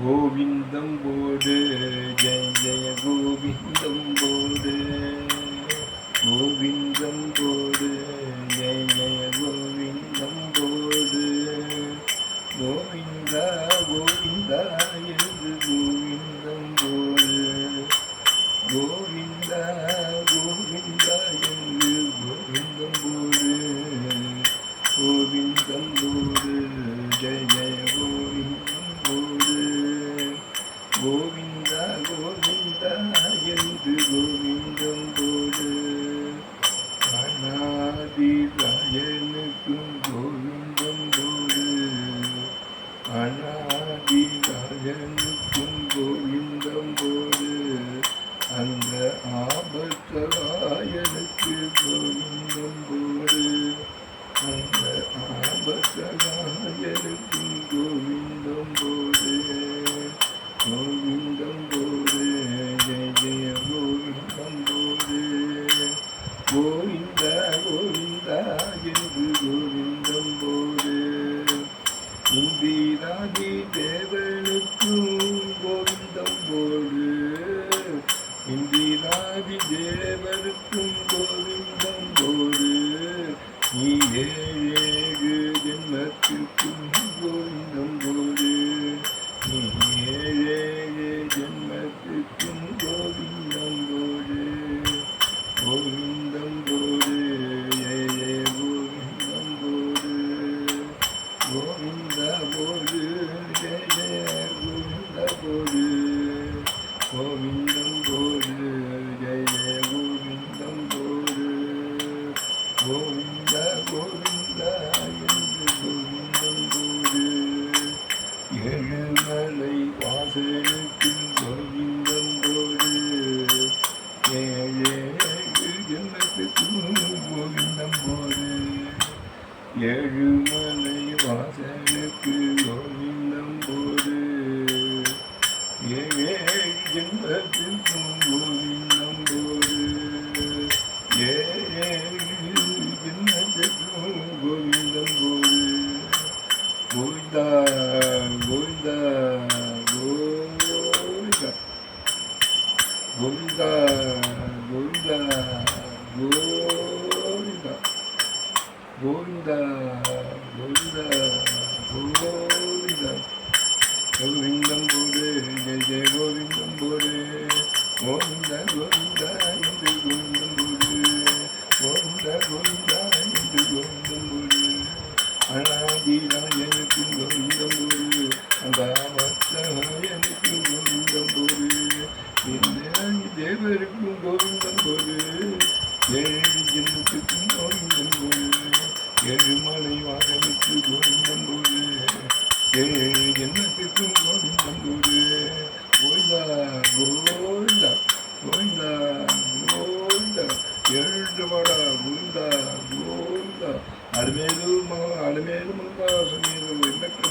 கோவிந்தம் போடு ஜெய ஜெய கோவிந்தம் போடு கோவிந்தம் போடு ஜெய ஜெய கோவிந்தம் போடு கோவிந்தா கோவிந்தா என்று கோவிந்தம் போடு கோவிந்தா கோவிந்தா என்று Yeah. ஏழுமலை வாசலுக்கு கோவிந்தம் போடு ஏழு ஜென்மத்துக்கும் கோவிந்தம் போடு ஏழு ஜென்மத்துக்கும் கோவிந்தம் போடு கோவிந்தா கோவிந்தா கோவிந்தா. கோவிந்தா கோவிந்தா கோ கோவிந்த கோவிந்த கோவிந்தா. கோவிந்தம் போடு ஜெய ஜெய கோவிந்தம் போடு. கோவிந்த கோவிந்த என்று கோவிந்தம் போடு. கோவிந்த கோவிந்த என்று கோவிந்தம் போடு. அனாதிராயனுக்கு கோவிந்தம் போடு. அந்த எனக்கு கோவிந்தம் போடு. இந்த தேவருக்கும் கோவிந்தம் போடு. எண்ணத்திற்கும் ஓடும் வந்தூரு ஓய்தா கோவிந்தா கோவிந்தா கோவிந்தா எழுந்து வாடா கோவிந்தா கோவிந்தா அடிமேலும் அடிமேலும் சுமேலும் எண்ணற்ற